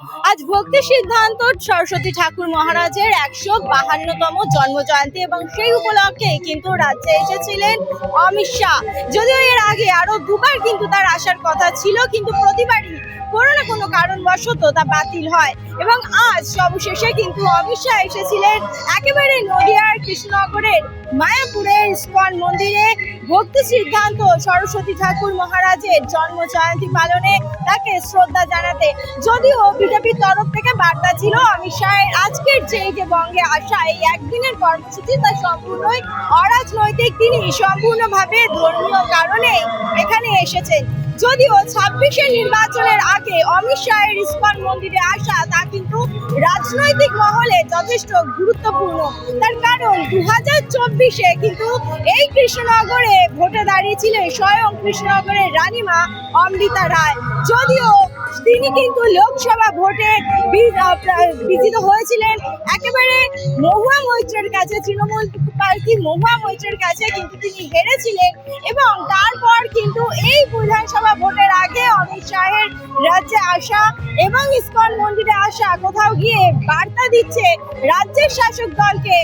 আজ ভক্তি সিদ্ধান্ত সরস্বতী ঠাকুর মহারাজের একশো বাহান্নতম জন্ম জয়ন্তী এবং সেই উপলক্ষে কিন্তু রাজ্যে এসেছিলেন অমিত শাহ। যদিও এর আগে আরও দুবার কিন্তু তার আসার কথা ছিল, কিন্তু প্রতিবারই কোনো না কোনো কারণবশত তা বাতিল হয় এবং আজ সবশেষে কিন্তু অমিত শাহ এসেছিলেন একেবারে নদিয়ার কৃষ্ণনগরের মায়াপুরের ইস্কন মন্দিরে। ভক্তি সিদ্ধান্ত সরস্বতী ঠাকুর মহারাজের জন্ম জয়ন্তী পালনে তাকে শ্রদ্ধা জানাতে, যদিও বিজেপির তরফ থেকে বার্তা ছিল অমিত শাহের আজকের যে যে বঙ্গে আসা, এই একদিনের কর্মসূচি, তা সম্পূর্ণই অরাজনৈতিক, তিনি সম্পূর্ণভাবে ধর্মীয় কারণে এখানে এসেছেন। যদিও ছাব্বিশে নির্বাচনের আগে অমিত শাহের ইস্কন মন্দিরে আসা, তা কিন্তু রাজনৈতিক মহলে যথেষ্ট গুরুত্বপূর্ণ। তার কারণ দু হাজার চব্বিশে কিন্তু এই কৃষ্ণনগরে ভোটে দাঁড়িয়েছিলেন স্বয়ং কৃষ্ণনগরের রানীমা অমৃতা রায়। যদিও তিনি কিন্তু লোকসভা ভোটে বিজিত হয়েছিলেন। একেবারে মহুয়া মৈত্রের কাছে, তৃণমূল প্রার্থী মহুয়া মৈত্রের কাছে কিন্তু তিনি হেরেছিলেন এবং তারপর কিন্তু এই বিধানসভা অমিত শাহের রাজ্যে আসা এবং ইস্কন মন্দিরে আসা কোথাও গিয়ে বার্তা দিচ্ছে রাজ্যের শাসক দলকে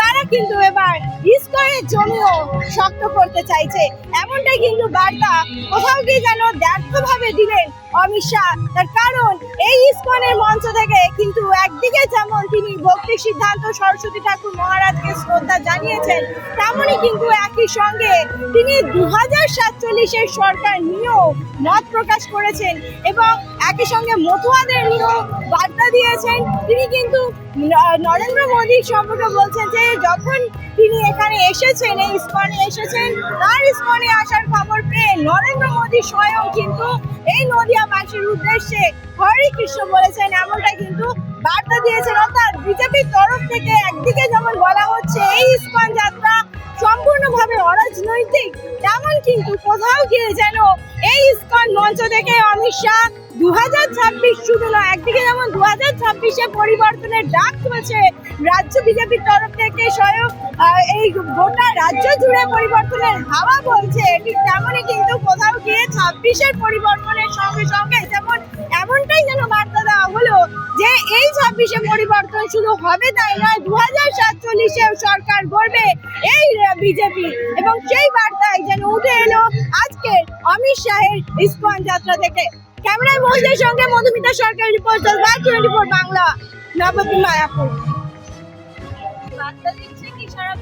তারা কিন্তু এবার ইস্কনের জমিও শক্ত করতে চাইছে। এমনটাই কিন্তু বার্তা কোথাও গিয়ে যেন ব্যর্থভাবে দিলেন অমিত শাহ। তার কারণ এই ইসকনের মঞ্চ থেকে কিন্তু একদিকে যেমন তিনি ভক্তি সিদ্ধান্ত সরস্বতী ঠাকুর মহারাজকে শ্রদ্ধা জানিয়েছেন তেমনই কিন্তু একই সঙ্গে তিনি দু হাজার সাতচল্লিশের সরকার নিয়েও মত প্রকাশ করেছেন এবং একই সঙ্গে মতুয়াদের নিয়েও বার্তা দিয়েছেন। তিনি কিন্তু নরেন্দ্র মোদী সম্পর্কে বলছেন যে যখন তিনি এখানে এসেছেন, এই ইস্কনে এসেছেন, তার ইস্কনে আসার খবর পেয়ে নরেন্দ্র মোদী স্বয়ং কিন্তু এই নদিয়াবাসীর উদ্দেশ্যে হরে কৃষ্ণ বলেছেন, এমনটা কিন্তু বার্তা দিয়েছেন। অর্থাৎ বিজেপির তরফ থেকে একদিকে যেমন বলা হচ্ছে, এই ইস্কন যাত্রা সম্পূর্ণভাবে অরাজনৈতিক, তেমন কিন্তু কোথাও গিয়ে যেন এই ইস্কন মঞ্চ থেকে অমিত শাহ দু হাজার ছাব্বিশ শুধু নয় একদিকে যেমন দু হাজার ছাব্বিশে পরিবর্তনের ডাক তুলেছে রাজ্য বিজেপির তরফ থেকে স্বয়ং এই গোটা রাজ্য জুড়ে পরিবর্তনের হাওয়া বলছে ঠিক তেমনই কিন্তু কোথাও গিয়ে ছাব্বিশের পরিবর্তনের সঙ্গে সঙ্গে যেমন এমনটাই যেন বার্তা দেওয়া হলো যে এই ছাব্বিশে পরিবর্তন শুধু হবে তাই নয় দু হাজার সাতচল্লিশে সরকার গড়বে এই বিজেপি। এবং সেই বার্তায় যেন উঠে এলো আজকের অমিত শাহের ইস্কন যাত্রা থেকে ক্যামেরায় মহিলার সঙ্গে Madhumita Sarkar report twenty four Bangla Nabadwip Mayapur বার্তা দিচ্ছে কি সারা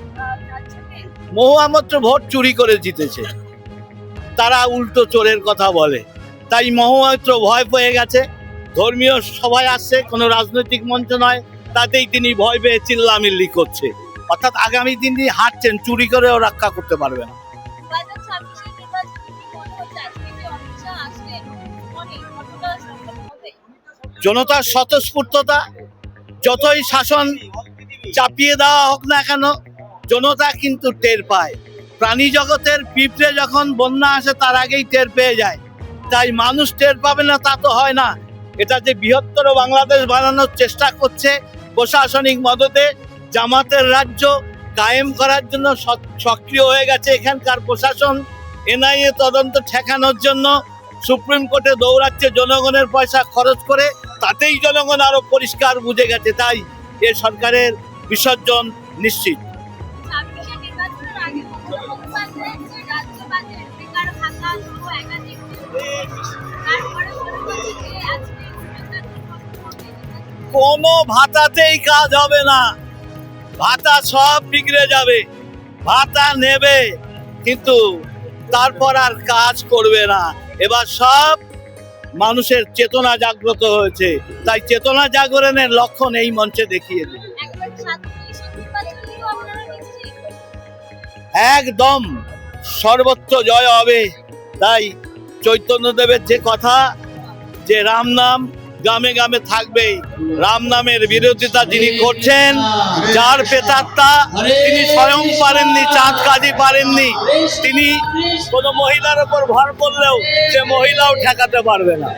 রাজ্যকে মহুয়া মাত্র ভোট চুরি করে জিতেছে। তারা উল্টো চোরের কথা বলে। তাই মহুয়াত্র ভয় পেয়ে গেছে। ধর্মীয় সভায় আসছে, কোনো রাজনৈতিক মঞ্চ নয়। তাতেই তিনি ভয় পেয়ে চিল্লামিল্লি করছে। অর্থাৎ আগামী দিন তিনি হাঁটছেন, চুরি করেও রক্ষা করতে পারবে না। জনতার স্বতঃস্ফূর্ততা, যতই শাসন চাপিয়ে দেওয়া হোক না কেন, জনতা কিন্তু টের পায়। প্রাণী জগতের পিঁপড়ে যখন বন্যা আসে, তার আগেই টের পেয়ে যায়। তাই মানুষ টের পাবে না, তা তো হয় না। এটা যে বৃহত্তর বাংলাদেশ বানানোর চেষ্টা করছে প্রশাসনিক মদতে, জামাতের রাজ্য কায়েম করার জন্য সক্রিয় হয়ে গেছে এখানকার প্রশাসন। এনআইএ তদন্ত ঠেকানোর জন্য সুপ্রিম কোর্টে দৌড়াচ্ছে জনগণের পয়সা খরচ করে তাতেই জনগণ আরও পরিষ্কার বুঝে গেছে তাই এ সরকারের বিসর্জন নিশ্চিত। কোনো ভাতাতেই কাজ হবে না। ভাতা সব বিগড়ে যাবে ভাতা নেবে কিন্তু তারপর আর কাজ করবে না। এবার সব মানুষের চেতনা জাগ্রত হয়েছে। তাই চেতনা জাগরণের লক্ষণ এই মঞ্চে দেখিয়ে দিল একদম সর্বোচ্চ জয় হবে। তাই চৈতন্যদেবের যে কথা যে রাম নাম গ্রামে গ্রামে থাকবে রাম নামের বিরোধিতা যিনি করছেন, যার পেতাত্তা তিনি স্বয়ং পারেননি, চাঁদ কাজী পারেননি। তিনি কোনো মহিলার উপর ভর করলেও সে মহিলাও ঠেকাতে পারবে না।